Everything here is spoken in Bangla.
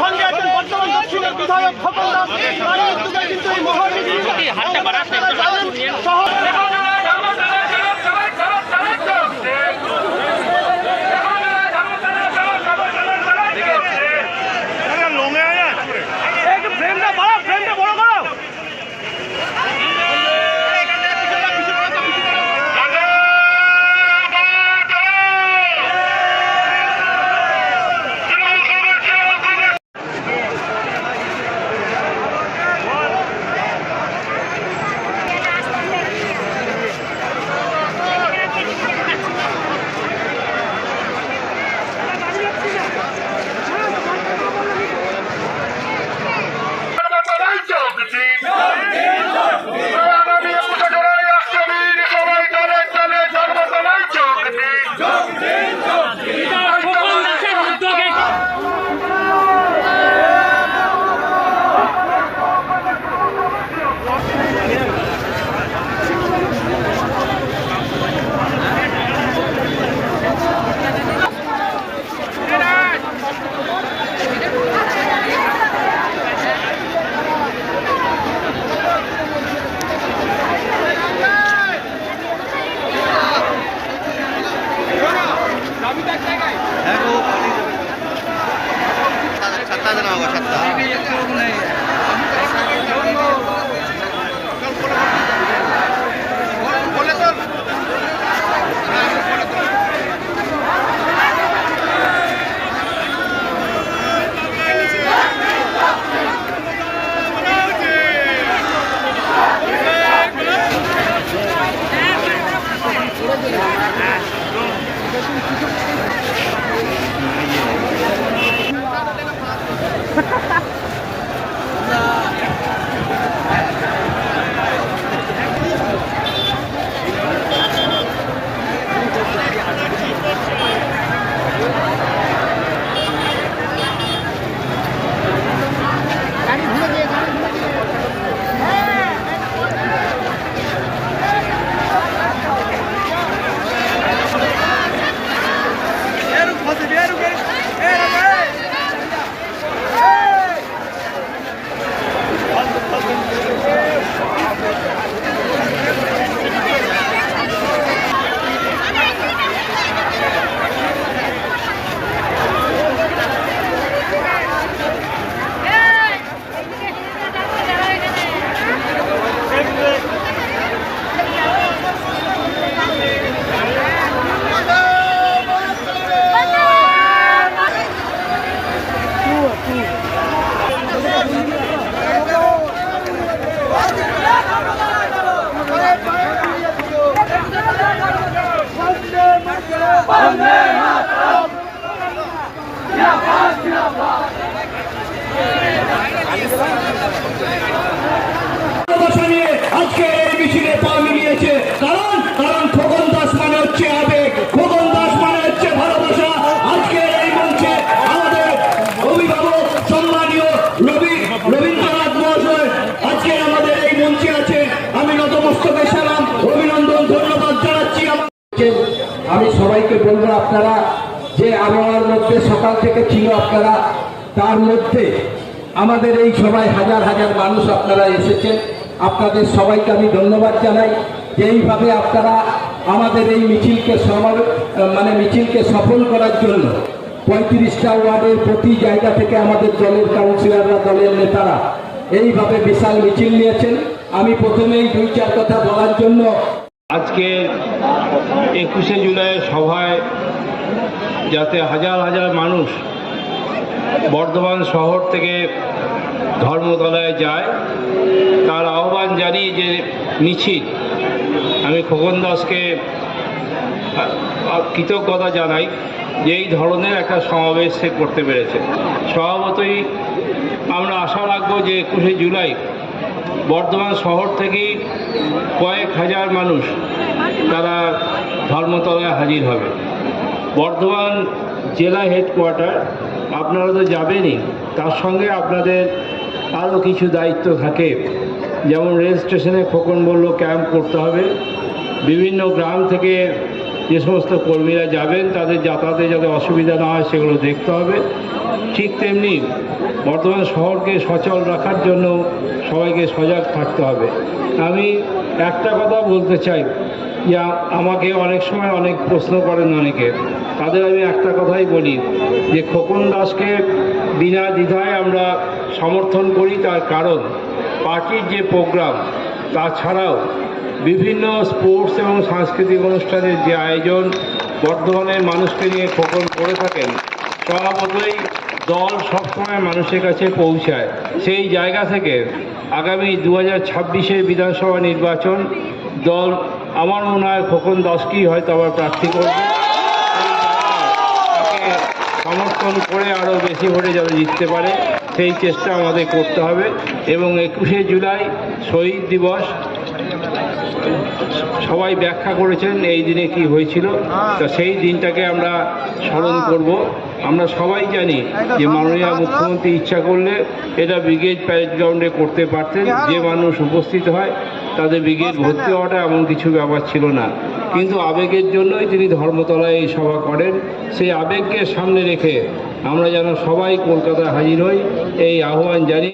সঙ্গে আছেন বর্তমান দক্ষিণের বিধায়ক খোকন দাস তার উদ্যোগে কিন্তু এই মহামিছিল শহর شتى জানা হোক ছাত্তা ভালোবাসা নিয়ে আজকে এই মিছিলে পা মিলিয়েছে কারণ কারণ খোকন দাস মানে হচ্ছে আবেগ খোকন দাস মানে হচ্ছে ভালোবাসা আজকে এই মঞ্চে আমাদের অভিভাবক সম্মানীয় রবি রবীন্দ্রনাথ মহাশয় আজকে আমাদের এই মঞ্চে আছে আমি নতমস্তকে সালাম অভিনন্দন ধন্যবাদ জানাচ্ছি আমার সবাইকে বলব, আপনারা যে আবহাওয়ার মধ্যে সকাল থেকে ছিল আপনারা, তার মধ্যে আমাদের এই সবাই হাজার হাজার মানুষ আপনারা এসেছেন। আপনাদের সবাইকে আমি ধন্যবাদ জানাই। যে এইভাবে আপনারা আমাদের এই মিছিলকে মানে মিছিলকে সফল করার জন্য পঁয়ত্রিশটা ওয়ার্ডের প্রতি জায়গা থেকে আমাদের দলের কাউন্সিলররা, দলের নেতারা এইভাবে বিশাল মিছিল নিয়েছেন। আমি প্রথমেই দুই চার কথা বলার জন্য আজকে একুশে জুলাই সভায় যাতে হাজার হাজার মানুষ বর্ধমান শহর থেকে ধর্মতলায় যায়, তার আহ্বান জানিয়ে যে মিছিল আমি খোকন দাসকে কৃতজ্ঞতা জানাই যে এই ধরনের একটা সমাবেশ সে করতে পেরেছে। স্বভাবতই আমরা আশা রাখব যে একুশে জুলাই বর্ধমান শহর থেকেই কয়েক হাজার মানুষ তারা ধর্মতলায় হাজির হবে। বর্ধমান জেলা হেডকোয়ার্টার আপনারা তো যাবেনই, তার সঙ্গে আপনাদের আরও কিছু দায়িত্ব থাকে। যেমন রেল স্টেশনে খোকন বলল, ক্যাম্প করতে হবে। বিভিন্ন গ্রাম থেকে যে সমস্ত কর্মীরা যাবেন, তাদের যাতায়াতে যাতে অসুবিধা না হয়, সেগুলো দেখতে হবে। ঠিক তেমনি বর্তমান শহরকে সচল রাখার জন্য সবাইকে সজাগ থাকতে হবে। আমি একটা কথা বলতে চাই, যে আমাকে অনেক সময় অনেক প্রশ্ন করেন অনেকে। তাদের আমি একটা কথাই বলি, যে খোকন দাসকে বিনা দ্বিধায় আমরা সমর্থন করি, তার কারণ পার্টির যে প্রোগ্রাম তাছাড়াও বিভিন্ন স্পোর্টস এবং সাংস্কৃতিক অনুষ্ঠানের যে আয়োজন বর্ধমানের মানুষকে নিয়ে খোকন করে থাকেন, স্বভাবতই দল সবসময় মানুষের কাছে পৌঁছায়। সেই জায়গা থেকে আগামী দু হাজার ছাব্বিশের বিধানসভা নির্বাচন, দল আমার মনে হয় খোকন দাসকেই হয়তো আবার প্রার্থী করবে। সমর্থন করে আরও বেশি ভোটে যাতে জিততে পারে। সেই চেষ্টা আমাদের করতে হবে এবং একুশে জুলাই শহীদ দিবস। সবাই ব্যাখ্যা করেছেন এই দিনে কি হয়েছিল। তা সেই দিনটাকে আমরা স্মরণ করব। আমরা সবাই জানি যে মাননীয় মুখ্যমন্ত্রী ইচ্ছা করলে এটা ব্রিগেড প্যারেড গ্রাউন্ডে করতে পারতেন। যে মানুষ উপস্থিত হয় তাদের ব্রিগেড ভর্তি হওয়াটা এমন কিছু ব্যাপার ছিল না। কিন্তু আবেগের জন্যই তিনি ধর্মতলায় এই সভা করেন। সেই আবেগকে সামনে রেখে আমরা যেন সবাই কলকাতায় হাজির হই এই আহ্বান জানি